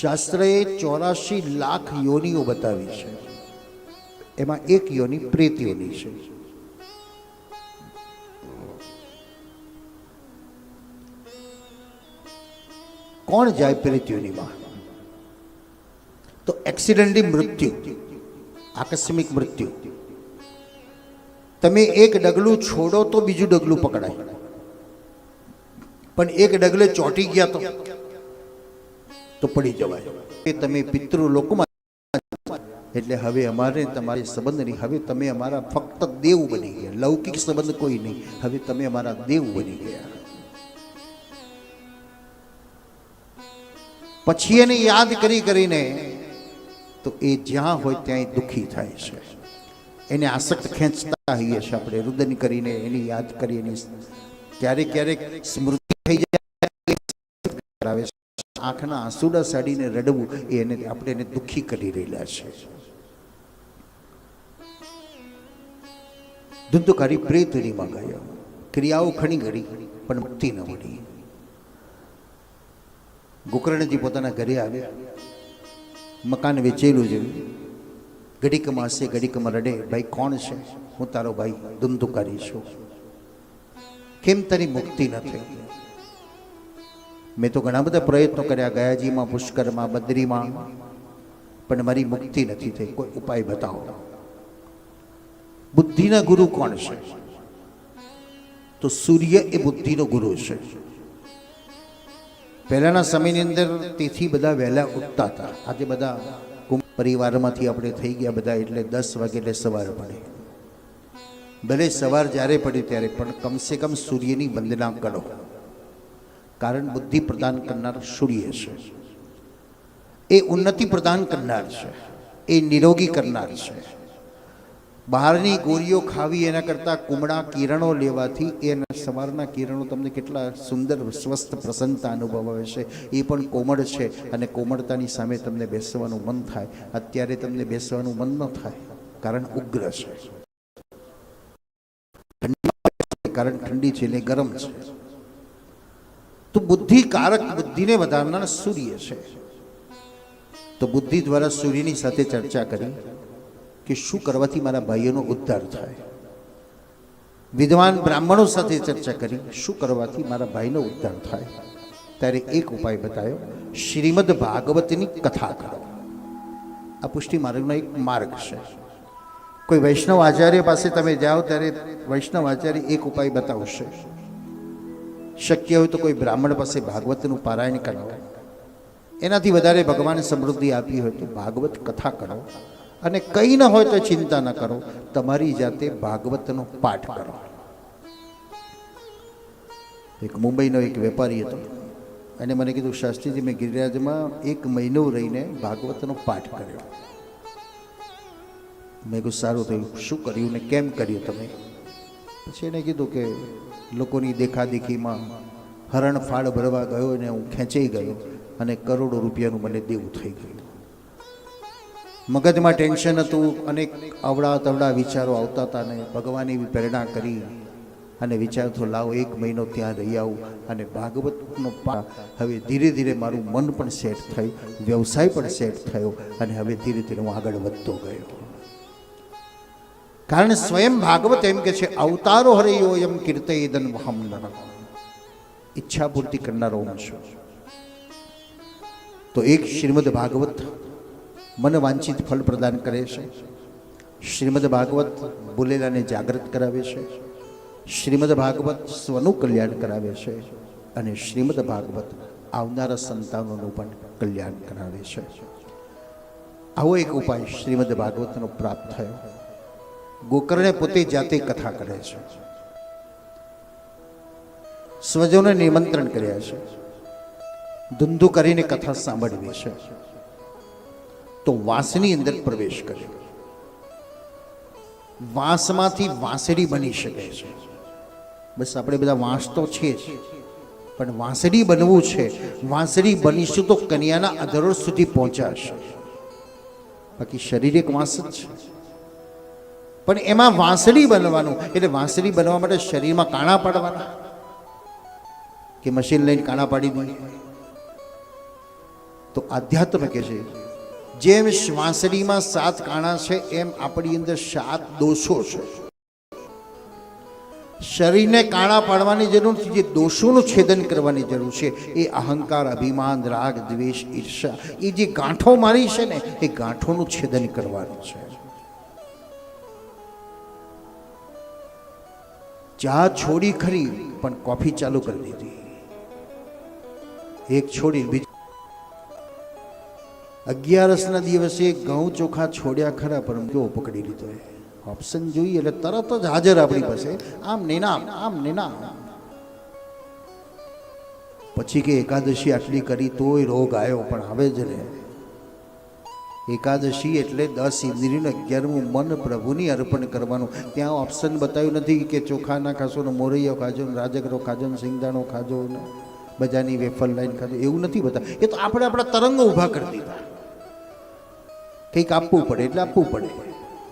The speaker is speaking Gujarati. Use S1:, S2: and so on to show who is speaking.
S1: શાસ્ત્રએ ચોરાશી લાખ યોનિઓ બતાવી છે. એમાં એક યોની પ્રેત યોની છે. કોણ જાય પ્રેત યોનીમાં તો એક્સિડન્ટલી મૃત્યુ, આકસ્મિક મૃત્યુ. તમે એક ડગલું છોડો તો બીજું ડગલું પકડાય. પણ એક ડગલે ચોંટી ગયા તો? તો પડી જવાય. એ તમે પિતૃ લોકમાં એટલે હવે અમારે તમારે સંબંધ નહીં. હવે તમે અમારા ફક્ત દેવ બની ગયા. લૌકિક સંબંધ કોઈ નહીં. હવે તમે અમારા દેવ બની ગયા. પછી એને યાદ કરી કરીને તો એ જ્યાં હોય ત્યાં દુઃખી થાય છે. એને આસક્ત ખેંચતા હોઈએ છીએ આપણે. રુદન કરીને એની યાદ કરી એની ક્યારેક ક્યારેક સ્મૃતિ થઈ જાય આંખના આંસુડા સાડીને રડવું એ એને આપણે એને દુઃખી કરી રહેલા છે. ધુંધુકારી પ્રેતરીમાં ગયો. ક્રિયાઓ ખણી ઘડી પણ મુક્તિ ન મળી. ગોકર્ણજી પોતાના ઘરે આવ્યા મકાન વેચેલું છે. ઘડીકમાં હશે ઘડીકમાં રડે, ભાઈ, કોણ છે? હું તારો ભાઈ ધુંધુકારી છું. કેમ તારી મુક્તિ ન થઈ? મેં તો ઘણા બધા પ્રયત્નો કર્યા ગયાજીમાં, પુષ્કરમાં, બદ્રીમાં, પણ મારી મુક્તિ નથી થઈ. કોઈ ઉપાય બતાવો. બુદ્ધિના ગુરુ કોણ છે? તો સૂર્ય એ બુદ્ધિનો ગુરુ છે. પહેલાના સમયની અંદર તેથી બધા વહેલા ઉઠતા હતા. આજે બધા પરિવારમાંથી આપણે થઈ ગયા બધા એટલે દસ વાગે એટલે સવાર પડે. ભલે સવાર જ્યારે પડે ત્યારે, પણ કમસે કમ સૂર્યની વંદના કરો. કારણ બુદ્ધિ પ્રદાન કરનાર સૂર્ય છે. એ ઉન્નતિ પ્રદાન કરનાર છે. એ નિરોગી કરનાર છે. બહારની ગોળીઓ ખાવી એના કરતાં કુમળા કિરણો લેવાથી એના સવારના કિરણો તમને કેટલા સુંદર, સ્વસ્થ, પ્રસન્નતા અનુભવાવે છે. એ પણ કોમળ છે અને કોમળતાની સામે તમને બેસવાનું મન થાય. અત્યારે તમને બેસવાનું મન ન થાય કારણ ઉગ્ર છે. કારણ ઠંડી છે એટલે ગરમ છે. તો બુદ્ધિ કારક બુદ્ધિને વધારનાર સૂર્ય છે. તો બુદ્ધિ દ્વારા સૂર્યની સાથે ચર્ચા કરી કે શું કરવાથી મારા ભાઈઓનો ઉદ્ધાર થાય. વિદ્વાન બ્રાહ્મણો સાથે ચર્ચા કરી શું કરવાથી મારા ભાઈનો ઉદ્ધાર થાય. ત્યારે એક ઉપાય બતાવ્યો શ્રીમદ ભાગવતની કથા કરો. આ પુષ્ટિ માર્ગનો એક માર્ગ છે. કોઈ વૈષ્ણવ આચાર્ય પાસે તમે જાઓ ત્યારે વૈષ્ણવ આચાર્ય એક ઉપાય બતાવશે. શક્ય હોય તો કોઈ બ્રાહ્મણ પાસે ભાગવતનું પારાયણ કરાવો એનાથી વધારે ભગવાને સમૃદ્ધિ આપી હોય તો ભાગવત કથા કરો. અને કંઈ ન હોય તો ચિંતા ન કરો. તમારી જાતે ભાગવતનો પાઠ કરો. એક મુંબઈનો એક વેપારી હતો. એને મને કીધું, શાસ્ત્રીજી, મેં ગિરિરાજમાં એક મહિનો રહીને ભાગવતનો પાઠ કર્યો. મેં કીધું, સારું થયું. શું કર્યું ને કેમ કર્યું તમે? પછી એને કીધું કે લોકોની દેખાદેખીમાં હરણ ફાળ ભરવા ગયો અને હું ખેંચાઈ ગયો અને કરોડો રૂપિયાનું મને દેવું થઈ ગયું. મગજમાં ટેન્શન હતું, અનેક અવડા તવડા વિચારો આવતા હતા ને ભગવાને એવી પ્રેરણા કરી અને વિચાર તો લાવો, એક મહિનો ત્યાં રહી આવું. અને ભાગવતનો પા હવે ધીરે ધીરે મારું મન પણ સેટ થયું વ્યવસાય પણ સેટ થયો અને હવે ધીરે ધીરે હું આગળ વધતો ગયો. કારણ સ્વયં ભાગવત એમ કે છે, અવતારો હરયો એમ કીર્તયદન વહમ નર ઈચ્છા પૂર્તિ કરનારો હું છું તો એક શ્રીમદ ભાગવત મન વાંછિત ફળ પ્રદાન કરે છે. શ્રીમદ ભાગવત બોલેલાને જાગૃત કરાવે છે. શ્રીમદ ભાગવત સ્વનું કલ્યાણ કરાવે છે અને શ્રીમદ ભાગવત આવનારા સંતાનોનું પણ કલ્યાણ કરાવે છે. આવો એક ઉપાય શ્રીમદ ભાગવતનો પ્રાપ્ત થયો. ગોકર્ણે પોતે જાતે કથા કરે છે. સ્વજોને નિમંત્રણ કર્યા છે. ધૂંધુ કરીને કથા સાંભળવી છે. તો વાંસની અંદર પ્રવેશ કર્યો. વાંસમાંથી વાંસડી બની શકે છે. બસ આપણે બધા વાંસ તો છે જ. પણ વાંસડી બનવું છે. વાંસડી બનીશું તો કન્યાના અધરો સુધી પહોંચાશે. બાકી શરીર એક વાંસ જ છે. પણ એમાં વાંસળી બનવાનું, એટલે વાંસળી બનવા માટે શરીરમાં કાણા પાડવાના. કે મશીન લઈને કાણા પાડી દે તો આધ્યાત્મ કે છે, જેમ વાંસળીમાં સાત કાણા છે, એમ આપણી અંદર સાત દોષો છે. શરીરને કાણા પાડવાની જરૂર છે જે દોષોનું છેદન કરવાની જરૂર છે. એ અહંકાર, અભિમાન, રાગ, દ્વેષ, ઈર્ષા, એ જે ગાંઠો મારી છે ને, એ ગાંઠોનું છેદન કરવાનું છે. ચા છોડી ખરી, પણ કોફી ચાલુ કરી દીધી. એક છોડી બીજી અગિયારસના દિવસે ઘઉં ચોખા છોડ્યા ખરા, પણ કેવો પકડી લીધો એ. ઓપ્શન જોઈએ, એટલે તરત જ હાજર આપણી પાસે. આમ ને આમ ને પછી કે એકાદશી આટલી કરી, તોય રોગ આવ્યો પણ હવે જ ને એકાદશી એટલે દસ ઇન્દ્રિયનું અગિયારમું મન પ્રભુની અર્પણ કરવાનું. ત્યાં ઓપ્શન બતાવ્યું નથી કે ચોખા ના ખાશો ને મોરૈયો ખાજો ને રાજગરો ખાજો ને સિંગદાણો ખાજો ને બજાની વેફર લાઈન ખાજો, એવું નથી બતાવ્યું. એ તો આપણે આપણા તરંગો ઊભા કરી દીધા. કંઈક આપવું પડે, એટલે આપવું પડે.